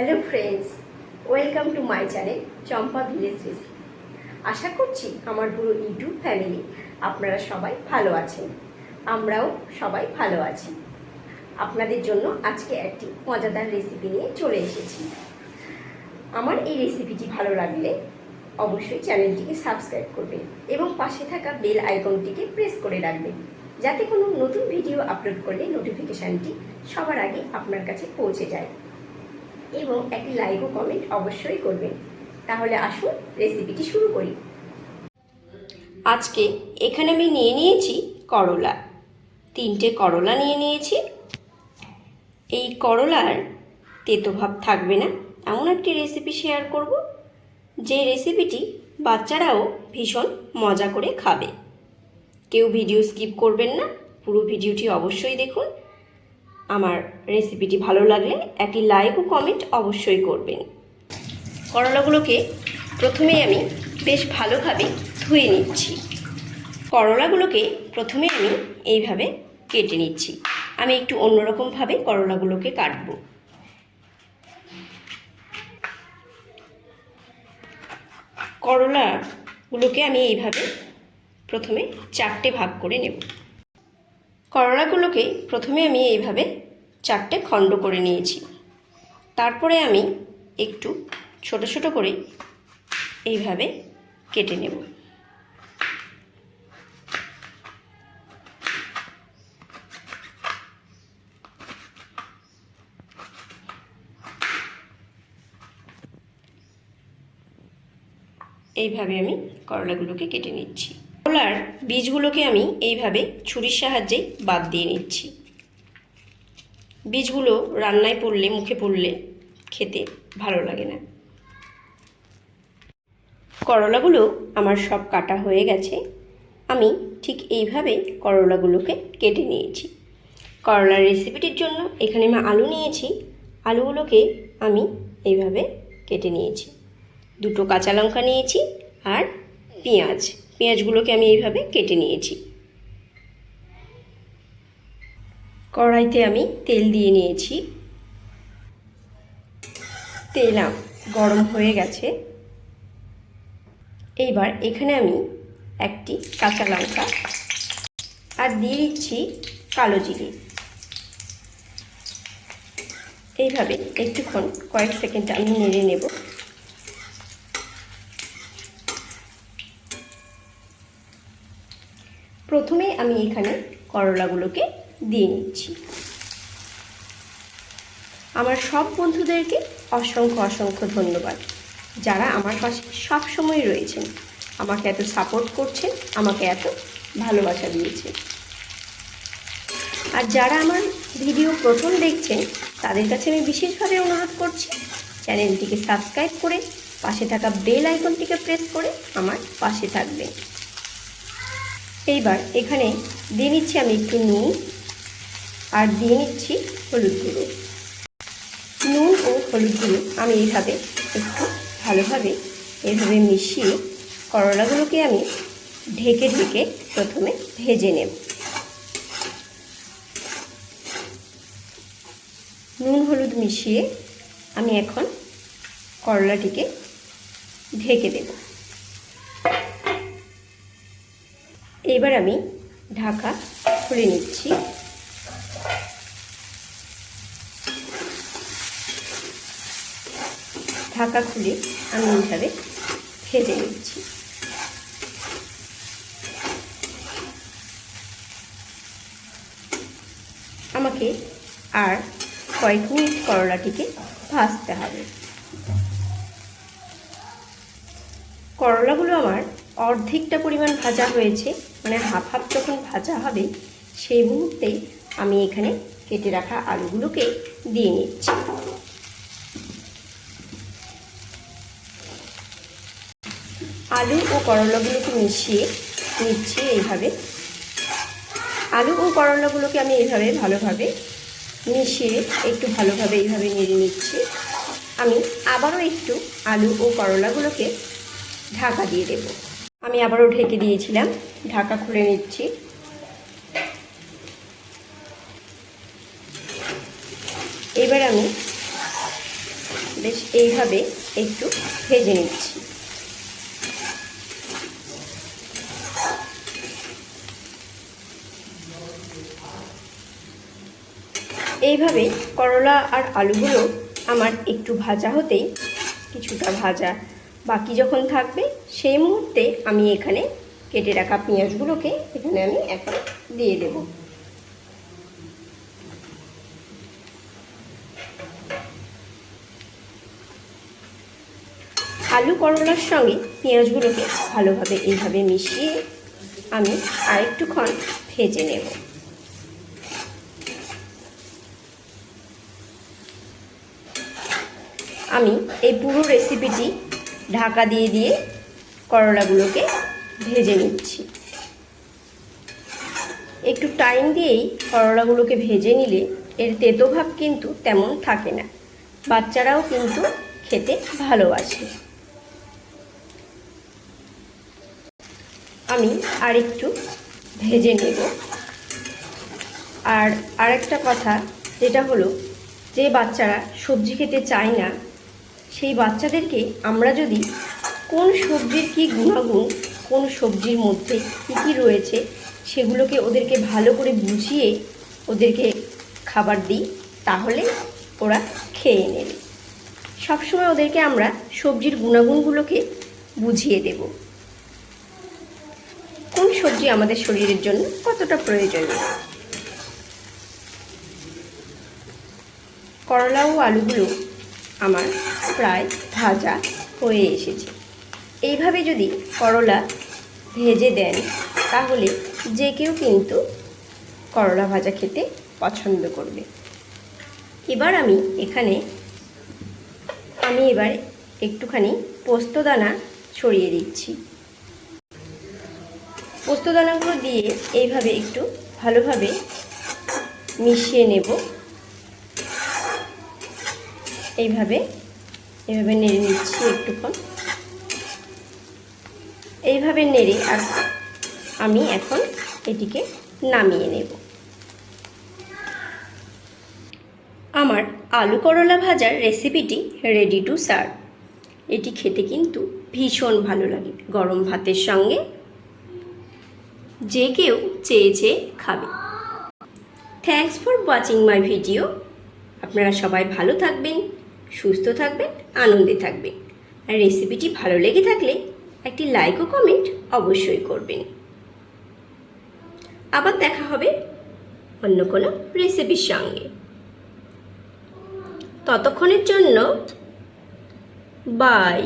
Hello friends, welcome to my channel Champa village recipe. আশা করছি আমার পুরো ইউটিউব ফ্যামিলি আপনারা সবাই ভালো আছেন। আমরাও সবাই ভালো আছি। আপনাদের জন্য আজকে একটি মজাদার রেসিপি নিয়ে চলে এসেছি। আমার এই রেসিপিটি ভালো লাগলে অবশ্যই চ্যানেলটিকে সাবস্ক্রাইব করবেন এবং পাশে থাকা বেল আইকনটিকে প্রেস করে রাখবেন, যাতে কোনো নতুন ভিডিও আপলোড করলে নোটিফিকেশানটি সবার আগে আপনার কাছে পৌঁছে যায়। এবং একটি লাইক ও কমেন্ট অবশ্যই করবেন। তাহলে আসুন রেসিপিটি শুরু করি। আজকে এখানে আমি নিয়ে নিয়েছি করলা। তিনটে করলা নিয়ে নিয়েছি। এই করলার তেতো ভাব থাকবে না। এমন একটি রেসিপি শেয়ার করব, যে রেসিপিটি বাচ্চারাও ভীষণ মজা করে খাবে। কেউ ভিডিও স্কিপ করবেন না। পুরো ভিডিওটি অবশ্যই দেখুন। আমার রেসিপিটি ভালো লাগলে একটি লাইক ও কমেন্ট অবশ্যই করবেন। করলাগুলোকে প্রথমে আমি বেশ ভালোভাবে ধুয়ে নিচ্ছি। করলাগুলোকে প্রথমে আমি এইভাবে কেটে নিচ্ছি। আমি একটু অন্যরকমভাবে করলাগুলোকে কাটবো। করলাগুলোকে আমি এইভাবে প্রথমে চারটে ভাগ করে নেব। করলাগুলোকে প্রথমে আমি এইভাবে চারটে খণ্ড করে নিয়েছি। তারপরে আমি একটু ছোট ছোট করে এইভাবে কেটে নেব। এইভাবে আমি করলাগুলোকে কেটে নিচ্ছি। করলার বীজগুলোকে আমি এইভাবে ছুরির সাহায্যে বাদ দিয়ে নিচ্ছি। বীজগুলো রান্নায় পড়লে, মুখে পড়লে খেতে ভালো লাগে না। করলাগুলো আমার সব কাটা হয়ে গেছে। আমি ঠিক এইভাবে করলাগুলোকে কেটে নিয়েছি। করলার রেসিপিটির জন্য এখানে আমি আলু নিয়েছি। আলুগুলোকে আমি এইভাবে কেটে নিয়েছি। দুটো কাঁচা লঙ্কা নিয়েছি আর পেঁয়াজ। পেঁয়াজগুলোকে আমি এইভাবে কেটে নিয়েছি। কড়াইতে আমি তেল দিয়ে নিয়েছি। তেল গরম হয়ে গেছে। এইবার এখানে আমি একটি কাঁচা লঙ্কা আর দিয়ে দিচ্ছি কালো জিরে। এইভাবে একটুক্ষণ কয়েক সেকেন্ড আমি নেড়ে নেব। প্রথমে আমি এখানে করলাগুলোকে দিয়ে নিচ্ছি। আমার সব বন্ধুদেরকে অসংখ্য অসংখ্য ধন্যবাদ। যারা আমার পাশে সব সময় রয়েছেন, আমাকে এত সাপোর্ট করছেন, আমাকে এত ভালোবাসা দিয়েছেন। আর যারা আমার ভিডিও প্রথম দেখছেন, তাদের কাছে আমি বিশেষভাবে অনুরোধ করছি, চ্যানেলটিকে সাবস্ক্রাইব করে পাশে থাকা বেল আইকনটিকে প্রেস করে আমার পাশে থাকবেন। এইবার এখানে দিয়ে নিচ্ছি আমি একটু নুন। আর দিয়ে নিচ্ছি হলুদ গুঁড়ো। নুন ও হলুদ গুঁড়ো আমি এইভাবে একটু ভালোভাবে এভাবে মিশিয়ে করলাগুলোকে আমি ঢেকে ঢেকে প্রথমে ভেজে নেব। নুন হলুদ মিশিয়ে আমি এখন করলাটিকে ঢেকে দেব। এবার আমি ঢাকা খুলে নিচ্ছি। ঢাকা খুলে আমি এইভাবে ভেজে নিচ্ছি আমাকে আর কয়েক মিনিট করলাটিকে ভাজতে হবে। করলাগুলো আমার অর্ধেকটা পরিমাণ ভাজা হয়েছে মানে হাফ হাফ যখন ভাজা হবে, সেই মুহূর্তেই আমি এখানে কেটে রাখা আলুগুলোকে দিয়ে নিচ্ছি। আলু ও করলাগুলোকে মিশিয়ে নিচ্ছি এইভাবে, আলু ও করলাগুলোকে আমি এইভাবে ভালোভাবে মিশিয়ে একটু ভালোভাবে এইভাবে নেড়ে নিচ্ছি। আমি আবারও একটু আলু ও করলাগুলোকে ঢাকা দিয়ে দেব। আমি আবারও ঢেকে দিয়েছিলাম, ঢাকা খুলে নিচ্ছি। এবার আমি বেশ এইভাবে একটু ভেজে নিচ্ছি। এইভাবে করলা আর আলুগুলো আমার একটু ভাজা হতেই কিছুটা ভাজা বাকি যখন থাকবে, সেই মুহূর্তে আমি এখানে কেটে রাখা পেঁয়াজগুলোকে এখানে আমি এখন দিয়ে দেব। আলু করলার সঙ্গে পেঁয়াজগুলোকে ভালোভাবে এইভাবে মিশিয়ে আমি আরেকটুক্ষণ ভেজে নেব। আমি এই পুরো রেসিপিটি ঢাকা দিয়ে দিয়ে করলাগুলোকে ভেজে নিচ্ছি। একটু টাইম দিয়েই করলাগুলোকে ভেজে নিলে এর তেতো ভাব কিন্তু তেমন থাকে না। বাচ্চারাও কিন্তু খেতে ভালোবাসে। আমি আরেকটু ভেজে নেব। আর আরেকটা কথা, যেটা হলো যে বাচ্চারা সবজি খেতে চায় না সেই বাচ্চাদেরকে আমরা যদি কোন সবজির কী গুণাগুণ, কোন সবজির মধ্যে কী কী রয়েছে, সেগুলোকে ওদেরকে ভালো করে বুঝিয়ে ওদেরকে খাবার দিই, তাহলে ওরা খেয়ে নেবে। সবসময় ওদেরকে আমরা সবজির গুণাগুণগুলোকে বুঝিয়ে দেব। কোন সবজি আমাদের শরীরের জন্য কতটা প্রয়োজনীয়? করলা ও আলুগুলো আমার প্রায় ভাজা হয়ে এসেছে। এইভাবে যদি করলা ভেজে দেন, তাহলে যে কেউ কিন্তু করলা ভাজা খেতে পছন্দ করবে। এবার আমি এখানে, আমি এবার একটুখানি পোস্তদানা ছড়িয়ে দিচ্ছি। পোস্তদানাগুলো দিয়ে এইভাবে একটু ভালোভাবে মিশিয়ে নেব। এইভাবে এইভাবে নেড়ে নিচ্ছি একটুক্ষণ। এইভাবে নেড়ে আর আমি এখন এটিকে নামিয়ে নেব। আমার আলু করলা ভাজার রেসিপিটি রেডি টু সার্ভ এটি খেতে কিন্তু ভীষণ ভালো লাগে গরম ভাতের সঙ্গে। যে কেউ চেয়ে চেয়ে খাবে। Thanks for watching my video আপনারা সবাই ভালো থাকবেন। সুস্থ থাকবেন, আনন্দে থাকবেন। আর রেসিপিটি ভালো লেগে থাকলে একটি লাইক ও কমেন্ট অবশ্যই করবেন। আবার দেখা হবে অন্য কোনো রেসিপির সঙ্গে। ততক্ষণের জন্য বাই